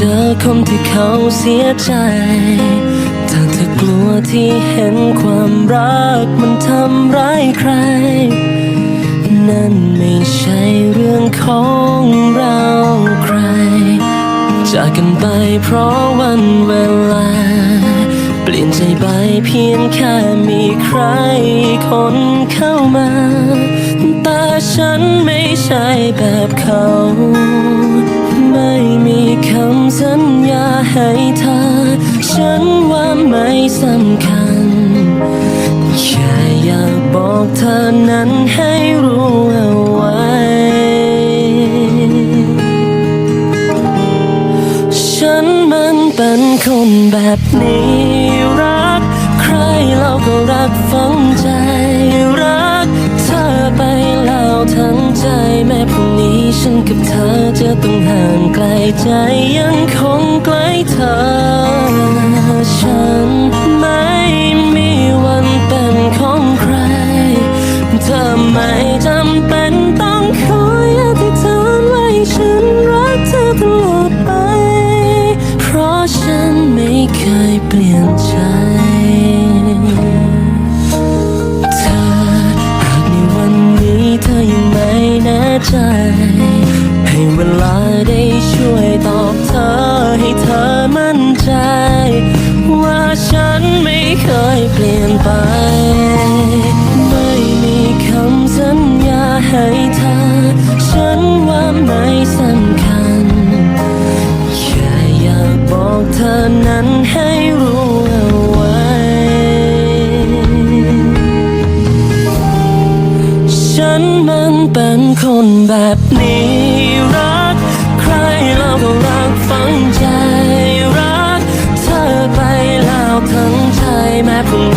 จอคนที่เขาเสียใจ ถ้าเธอกลัวที่เห็นความรักมันทำร้ายใคร นั่นไม่ใช่เรื่องของเราใคร จากกันไปเพราะวันเวลา เปลี่ยนใจไปเพียงแค่มีใครคนเข้ามา แต่ฉันไม่ใช่แบบเขาำสัญญาให้เธอ ฉันว่าไม่สำคัญแค่อยากบอกเธอนั้นให้รู้เอาไว้ ฉันมันเป็นคนแบบนี้รัก ใครเราก็รักฝังใจรัก เธอไปแล้วทั้งใจแม้พรุ่งนี้ฉันกับเธอจะต้องห่าง ไกลใจยังคงไกล ให้เธอ ฉันว่าไม่สำคัญ แค่อยากบอกเธอนั้นให้รู้เอาไว้ ฉันมันเป็นคนแบบนี้รัก ใครเราก็รักฝังใจรัก เธอไปแล้วทั้งใจแม้พรุ่ง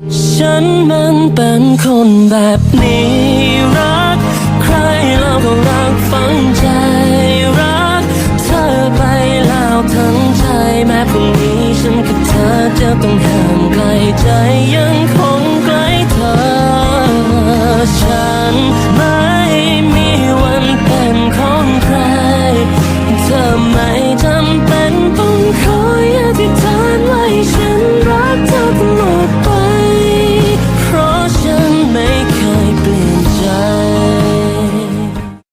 ฉันมันเป็นคนแบบนี้ รักใครเราก็รักฝังใจ รักเธอไปแล้วทั้งใจแม้พรุ่งนี้ฉันกับเธอจะต้องห่างไกลใจยังคงใกล้เธอฉัน